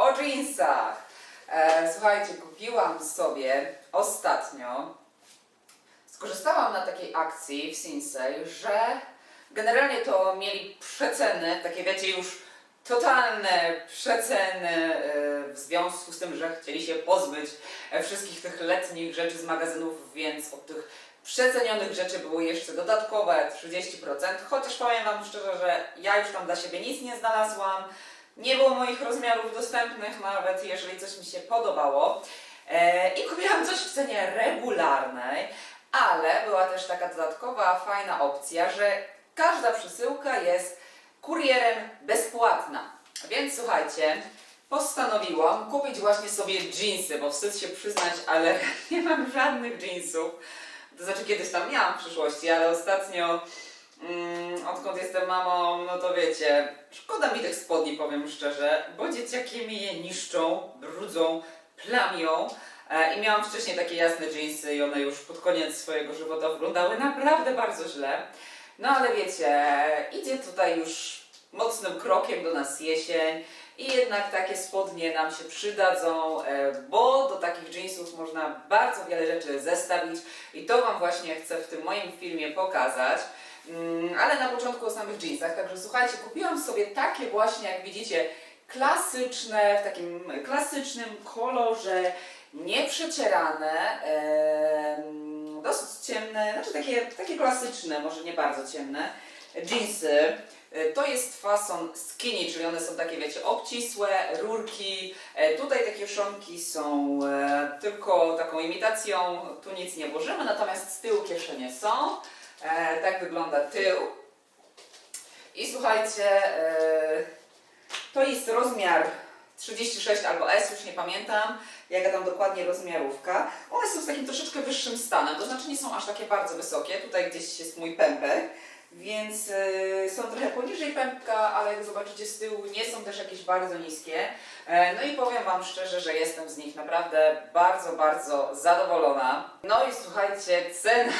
o jeansach. E, słuchajcie, kupiłam sobie ostatnio, skorzystałam na takiej akcji w Sinsei, że generalnie to mieli przeceny, takie wiecie już totalne przeceny e, w związku z tym, że chcieli się pozbyć wszystkich tych letnich rzeczy z magazynów, więc od tych przecenionych rzeczy były jeszcze dodatkowe 30%, chociaż powiem Wam szczerze, że ja już tam dla siebie nic nie znalazłam, nie było moich rozmiarów dostępnych, nawet jeżeli coś mi się podobało. E, I kupiłam coś w cenie regularnej, ale była też taka dodatkowa, fajna opcja, że każda przesyłka jest kurierem bezpłatna. Więc słuchajcie, postanowiłam kupić właśnie sobie jeansy, bo wstyd się przyznać, ale nie mam żadnych jeansów. To znaczy kiedyś tam miałam w przyszłości, ale ostatnio, mm, odkąd jestem mamą, no to wiecie, szkoda mi tych spodni, powiem szczerze, bo dzieciaki mi je niszczą, brudzą, plamią. E, I miałam wcześniej takie jasne jeansy i one już pod koniec swojego żywota wyglądały naprawdę bardzo źle. No ale wiecie, idzie tutaj już mocnym krokiem do nas jesień i jednak takie spodnie nam się przydadzą, e, bo do takich jeansów można bardzo wiele rzeczy zestawić i to Wam właśnie chcę w tym moim filmie pokazać. Mm, Ale na początku o samych jeansach, także słuchajcie, kupiłam sobie takie właśnie, jak widzicie, klasyczne, w takim klasycznym kolorze, nieprzecierane, dosyć ciemne, znaczy takie, takie klasyczne, może nie bardzo ciemne, jeansy. E, To jest fason skinny, czyli one są takie, wiecie, obcisłe, rurki. E, Tutaj te kieszonki są e, tylko taką imitacją, tu nic nie włożymy, natomiast z tyłu kieszenie są. E, Tak wygląda tył. I słuchajcie, e, to jest rozmiar 36 albo S, już nie pamiętam, jaka tam dokładnie rozmiarówka. One są z takim troszeczkę wyższym stanem, to znaczy nie są aż takie bardzo wysokie. Tutaj gdzieś jest mój pępek, więc y, są trochę poniżej pępka, ale jak zobaczycie z tyłu nie są też jakieś bardzo niskie. E, no i powiem Wam szczerze, że jestem z nich naprawdę bardzo, bardzo zadowolona. No i słuchajcie, cena...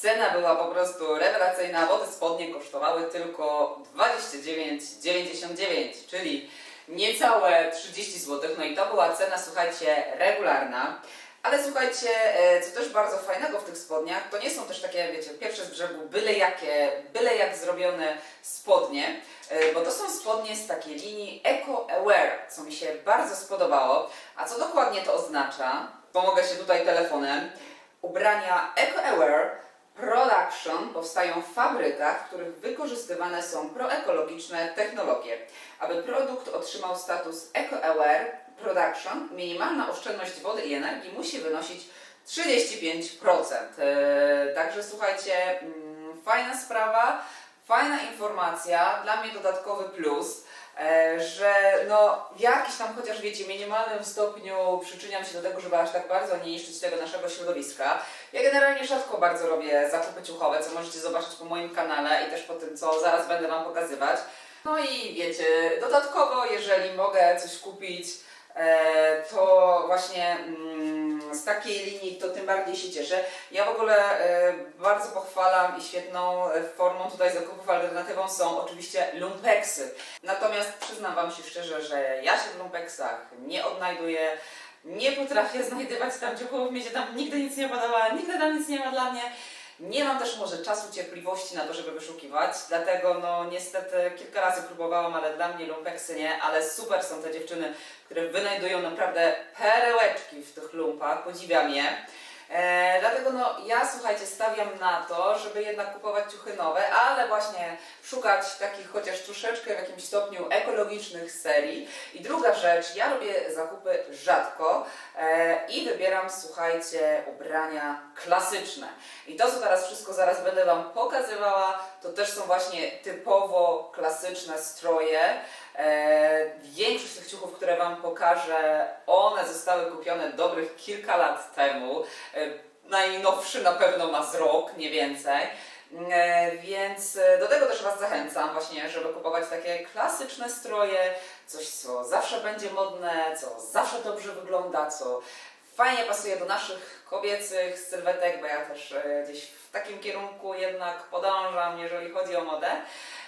Cena była po prostu rewelacyjna, bo te spodnie kosztowały tylko 29,99, czyli niecałe 30 zł. No i to była cena, słuchajcie, regularna. Ale słuchajcie, e, co też bardzo fajnego w tych spodniach, to nie są też takie, wiecie, pierwsze z brzegu byle jakie, byle jak zrobione spodnie, e, bo to są spodnie z takiej linii Eco Aware, co mi się bardzo spodobało. A co dokładnie to oznacza? Pomogę się tutaj telefonem. Ubrania Eco Aware Production powstają w fabrykach, w których wykorzystywane są proekologiczne technologie. Aby produkt otrzymał status Eco-Aware Production, minimalna oszczędność wody i energii musi wynosić 35%. Eee, także słuchajcie, mm, fajna sprawa, fajna informacja, dla mnie dodatkowy plus. E, Że no, w jakimś tam chociaż wiecie, minimalnym stopniu przyczyniam się do tego, żeby aż tak bardzo nie niszczyć tego naszego środowiska. Ja generalnie rzadko bardzo robię zakupy ciuchowe, co możecie zobaczyć po moim kanale i też po tym, co zaraz będę Wam pokazywać. No i wiecie, dodatkowo, jeżeli mogę coś kupić, to właśnie mm, z takiej linii to tym bardziej się cieszę. Ja w ogóle e, bardzo pochwalam i świetną e, formą tutaj zakupów alternatywą są oczywiście lumpeksy. Natomiast przyznam Wam się szczerze, że ja się w lumpeksach nie odnajduję. Nie potrafię znajdywać tam ciuchów, mi się tam nigdy nic nie podoba, nigdy tam nic nie ma dla mnie. Nie mam też może czasu, cierpliwości na to, żeby wyszukiwać, dlatego no niestety kilka razy próbowałam, ale dla mnie lumpeksy nie, ale super są te dziewczyny, które wynajdują naprawdę perełeczki w tych lumpach, podziwiam je. E, dlatego no ja słuchajcie stawiam na to, żeby jednak kupować ciuchy nowe, ale właśnie szukać takich chociaż troszeczkę w jakimś stopniu ekologicznych serii. I druga rzecz, ja robię zakupy rzadko e, i wybieram słuchajcie ubrania klasyczne. I to co teraz wszystko zaraz będę Wam pokazywała, to też są właśnie typowo klasyczne stroje. E, większość tych ciuchów, które Wam pokażę, one zostały kupione dobrych kilka lat temu. E, najnowszy na pewno ma z rok, nie więcej. E, Więc e, do tego też Was zachęcam właśnie, żeby kupować takie klasyczne stroje, coś co zawsze będzie modne, co zawsze dobrze wygląda, co fajnie pasuje do naszych kobiecych sylwetek, bo ja też e, gdzieś w takim kierunku jednak podążam, jeżeli chodzi o modę.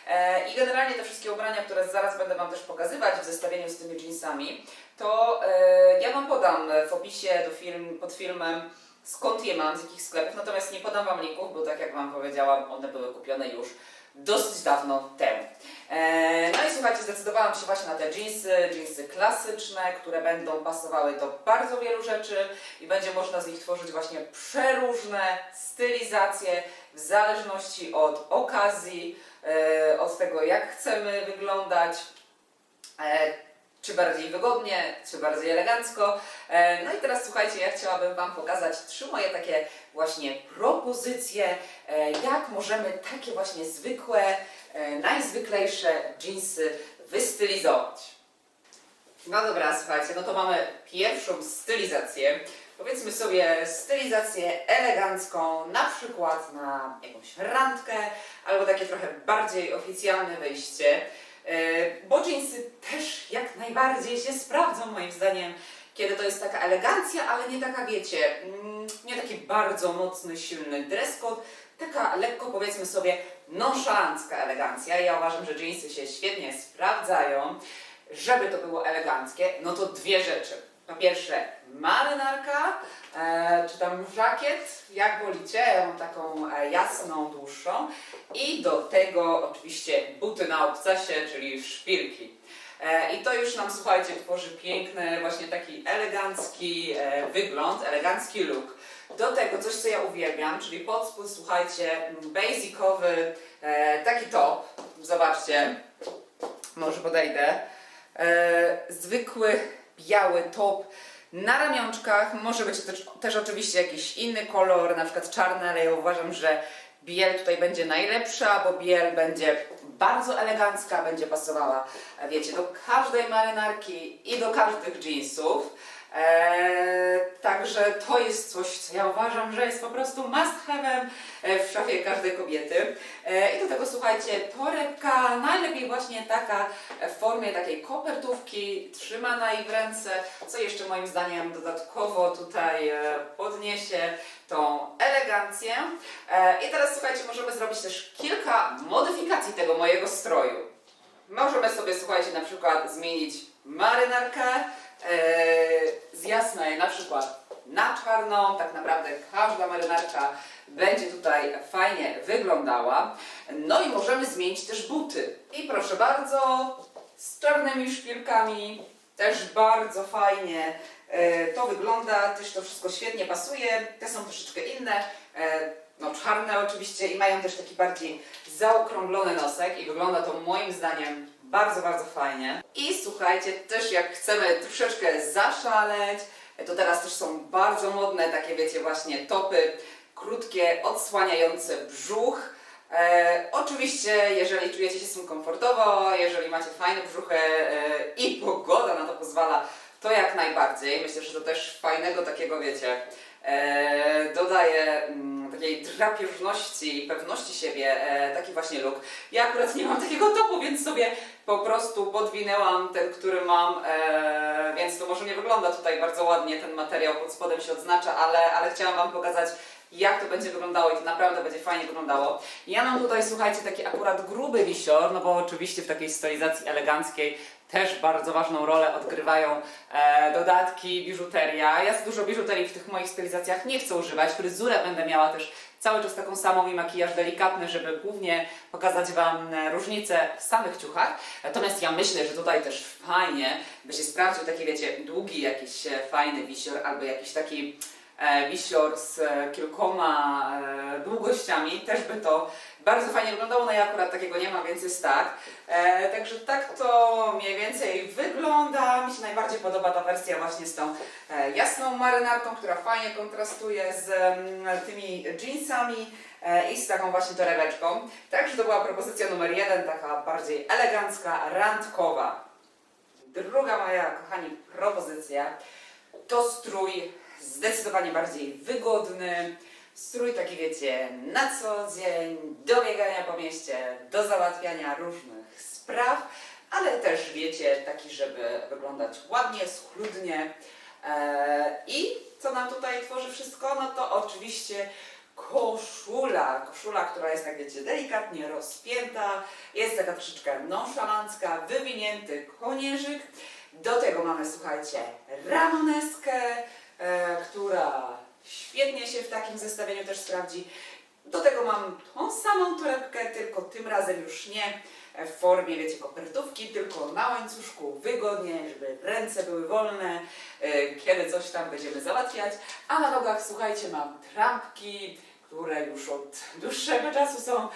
E, I generalnie te wszystkie ubrania, które zaraz będę Wam też pokazywać w zestawieniu z tymi jeansami, to e, ja Wam podam w opisie do film, pod filmem skąd je mam, z jakich sklepów, natomiast nie podam Wam linków, bo tak jak Wam powiedziałam, one były kupione już dosyć dawno temu. E, No i słuchajcie, zdecydowałam się właśnie na te jeansy, jeansy klasyczne, które będą pasowały do bardzo wielu rzeczy i będzie można z nich tworzyć właśnie przeróżne stylizacje w zależności od okazji, e, od tego jak chcemy wyglądać. Czy bardziej wygodnie, czy bardziej elegancko. E, No i teraz słuchajcie, ja chciałabym Wam pokazać trzy moje takie właśnie propozycje, e, jak możemy takie właśnie zwykłe, e, najzwyklejsze jeansy wystylizować. No dobra, słuchajcie, no to mamy pierwszą stylizację. Powiedzmy sobie stylizację elegancką, na przykład na jakąś randkę, albo takie trochę bardziej oficjalne wyjście. E, Bo jeansy też jak najbardziej się sprawdzą moim zdaniem, kiedy to jest taka elegancja, ale nie taka wiecie, mm, nie taki bardzo mocny, silny dress code, taka lekko powiedzmy sobie nonszalancka elegancja. Ja uważam, że jeansy się świetnie sprawdzają. Żeby to było eleganckie, no to dwie rzeczy. Po pierwsze marynarka, e, czy tam żakiet, jak wolicie, ja mam taką e, jasną, dłuższą i do tego oczywiście buty na obcasie, czyli szpilki. E, I to już nam, słuchajcie, tworzy piękny, właśnie taki elegancki e, wygląd, elegancki look. Do tego coś, co ja uwielbiam, czyli pod spód, słuchajcie, basicowy e, taki top. Zobaczcie, może podejdę. E, zwykły biały top na ramionczkach. Może być też, też oczywiście jakiś inny kolor, na przykład czarny, ale ja uważam, że biel tutaj będzie najlepsza, bo biel będzie bardzo elegancka, będzie pasowała, wiecie, do każdej marynarki i do każdych jeansów. Eee, także to jest coś, co ja uważam, że jest po prostu must have'em e, w szafie każdej kobiety. E, I do tego słuchajcie, torebka, najlepiej właśnie taka w formie takiej kopertówki, trzymana i w ręce, co jeszcze moim zdaniem dodatkowo tutaj e, podniesie tą elegancję. E, I teraz słuchajcie, możemy zrobić też kilka modyfikacji tego mojego stroju. Możemy sobie, słuchajcie, na przykład zmienić marynarkę e, z jasnej na przykład na czarną. Tak naprawdę każda marynarka będzie tutaj fajnie wyglądała. No i możemy zmienić też buty. I proszę bardzo, z czarnymi szpilkami, też bardzo fajnie e, to wygląda, też to wszystko świetnie pasuje. Te są troszeczkę inne, e, no czarne oczywiście i mają też taki bardziej zaokrąglony nosek i wygląda to moim zdaniem bardzo, bardzo fajnie. I słuchajcie, też jak chcemy troszeczkę zaszaleć, to teraz też są bardzo modne takie, wiecie, właśnie topy, krótkie, odsłaniające brzuch. E, oczywiście, jeżeli czujecie się z tym komfortowo, jeżeli macie fajne brzuchy e, i pogoda na to pozwala, to jak najbardziej. Myślę, że to też fajnego takiego, wiecie, dodaje mm, takiej drapieżności, pewności siebie, e, taki właśnie look. Ja akurat nie mam takiego topu, więc sobie po prostu podwinęłam ten, który mam, e, więc to może nie wygląda tutaj bardzo ładnie, ten materiał pod spodem się odznacza, ale, ale chciałam Wam pokazać, jak to będzie wyglądało i to naprawdę będzie fajnie wyglądało. Ja mam tutaj, słuchajcie, taki akurat gruby wisior, no bo oczywiście w takiej stylizacji eleganckiej też bardzo ważną rolę odgrywają e, dodatki, biżuteria. Ja dużo biżuterii w tych moich stylizacjach nie chcę używać. Fryzurę będę miała też cały czas taką samą i makijaż delikatny, żeby głównie pokazać Wam e, różnicę w samych ciuchach. Natomiast ja myślę, że tutaj też fajnie by się sprawdził taki, wiecie, długi jakiś e, fajny wisior albo jakiś taki wisior z e, kilkoma e, długościami. Też by to bardzo fajnie wyglądało. No ja akurat takiego nie mam, więc jest tak. E, także tak to mniej więcej wygląda. Mi się najbardziej podoba ta wersja właśnie z tą e, jasną marynarką, która fajnie kontrastuje z mm, tymi jeansami e, i z taką właśnie torebeczką. Także to była propozycja numer jeden, taka bardziej elegancka, randkowa. Druga moja, kochani, propozycja to strój zdecydowanie bardziej wygodny. Strój taki, wiecie, na co dzień, do biegania po mieście, do załatwiania różnych spraw, ale też, wiecie, taki, żeby wyglądać ładnie, schludnie. E, I co nam tutaj tworzy wszystko? No to oczywiście koszula. Koszula, która jest, tak wiecie, delikatnie rozpięta, jest taka troszeczkę nonszalancka, wywinięty konieżyk. Do tego mamy, słuchajcie, ramoneskę, która świetnie się w takim zestawieniu też sprawdzi. Do tego mam tą samą torebkę, tylko tym razem już nie w formie, wiecie, kopertówki, tylko na łańcuszku, wygodnie, żeby ręce były wolne, e, kiedy coś tam będziemy załatwiać. A na nogach, słuchajcie, mam trampki, które już od dłuższego czasu są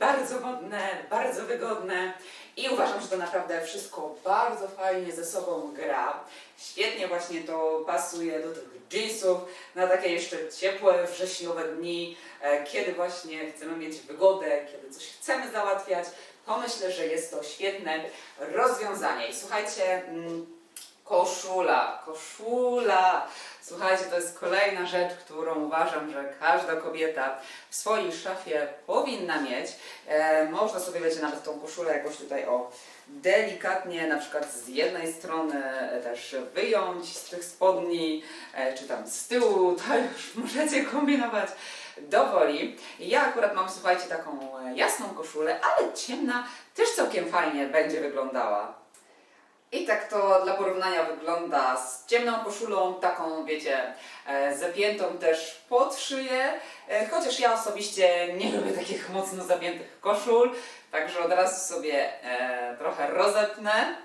bardzo modne, bardzo wygodne i uważam, że to naprawdę wszystko bardzo fajnie ze sobą gra. Świetnie właśnie to pasuje do tych jeansów na takie jeszcze ciepłe, wrześniowe dni, e, kiedy właśnie chcemy mieć wygodę, kiedy coś chcemy załatwiać, to myślę, że jest to świetne rozwiązanie. I słuchajcie, mm, koszula, koszula. Słuchajcie, to jest kolejna rzecz, którą uważam, że każda kobieta w swojej szafie powinna mieć. E, można sobie, wiecie, nawet tą koszulę jakoś tutaj o delikatnie, na przykład z jednej strony też wyjąć z tych spodni, e, czy tam z tyłu, to już możecie kombinować do woli. Ja akurat mam, słuchajcie, taką e, jasną koszulę, ale ciemna też całkiem fajnie będzie wyglądała. I tak to dla porównania wygląda z ciemną koszulą, taką wiecie, e, zapiętą też pod szyję, e, chociaż ja osobiście nie lubię takich mocno zapiętych koszul, także od razu sobie e, trochę rozepnę.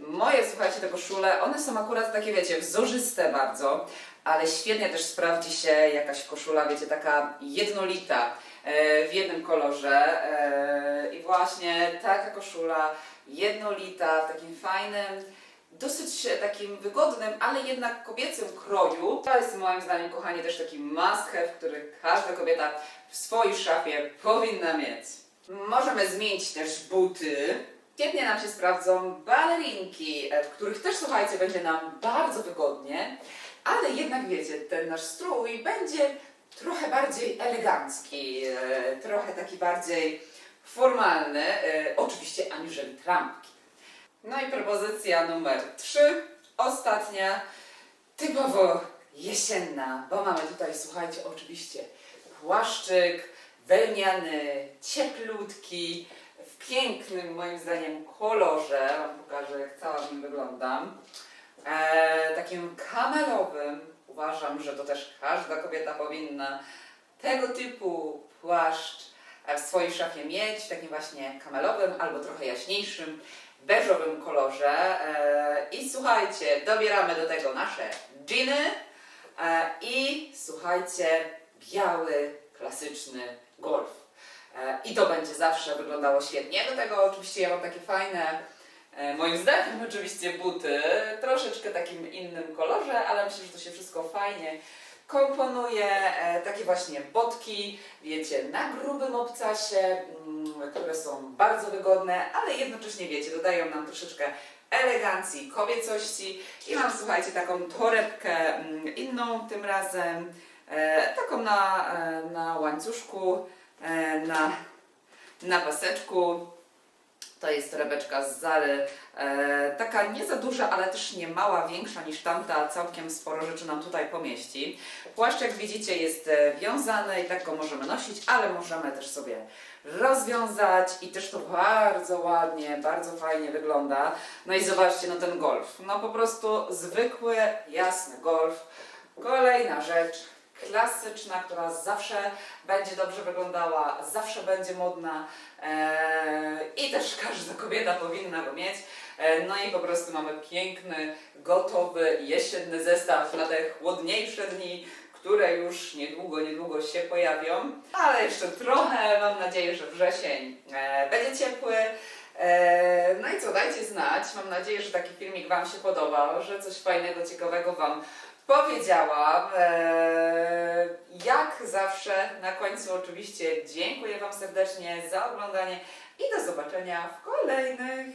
Moje, słuchajcie, te koszule, one są akurat takie, wiecie, wzorzyste bardzo, ale świetnie też sprawdzi się jakaś koszula, wiecie, taka jednolita w jednym kolorze i właśnie taka koszula jednolita, w takim fajnym, dosyć e, takim wygodnym, ale jednak kobiecym kroju. To jest moim zdaniem, kochani, też taki must have, który każda kobieta w swojej szafie powinna mieć. Możemy zmienić też buty. Świetnie nam się sprawdzą balerinki, e, w których też, słuchajcie, będzie nam bardzo wygodnie, ale jednak wiecie, ten nasz strój będzie trochę bardziej elegancki, e, trochę taki bardziej formalny, e, oczywiście aniżeli trampki. No i propozycja numer 3, ostatnia, typowo jesienna, bo mamy tutaj, słuchajcie, oczywiście płaszczyk wełniany, cieplutki, w pięknym moim zdaniem kolorze, wam pokażę jak cała w nim wyglądam, e, takim kamelowym, uważam, że to też każda kobieta powinna tego typu płaszcz w swojej szafie mieć, w takim właśnie kamelowym albo trochę jaśniejszym, beżowym kolorze. E, I słuchajcie, dobieramy do tego nasze dżiny e, i słuchajcie, biały, klasyczny golf. E, I to będzie zawsze wyglądało świetnie. Do tego oczywiście ja mam takie fajne, e, moim zdaniem oczywiście buty, troszeczkę takim innym kolorze, ale myślę, że to się wszystko fajnie komponuje. E, takie właśnie botki, wiecie, na grubym obcasie, mm, które są bardzo wygodne, ale jednocześnie, wiecie, dodają nam troszeczkę elegancji, kobiecości. I mam, słuchajcie, taką torebkę mm, inną tym razem, e, taką na, e, na łańcuszku, na, na paseczku. To jest torebeczka z Zary, e, taka nie za duża, ale też nie mała, większa niż tamta, całkiem sporo rzeczy nam tutaj pomieści. Płaszcz, jak widzicie, jest e, wiązany i tak go możemy nosić, ale możemy też sobie rozwiązać i też to bardzo ładnie, bardzo fajnie wygląda. No i zobaczcie, no ten golf, no po prostu zwykły, jasny golf. Kolejna rzecz, klasyczna, która zawsze będzie dobrze wyglądała, zawsze będzie modna eee, i też każda kobieta powinna go mieć. E, No i po prostu mamy piękny, gotowy jesienny zestaw na te chłodniejsze dni, które już niedługo, niedługo się pojawią. Ale jeszcze trochę, mam nadzieję, że wrzesień e, będzie ciepły. E, No i co, dajcie znać. Mam nadzieję, że taki filmik Wam się podobał, że coś fajnego, ciekawego Wam powiedziałam. E, Jak zawsze na końcu oczywiście dziękuję Wam serdecznie za oglądanie i do zobaczenia w kolejnych.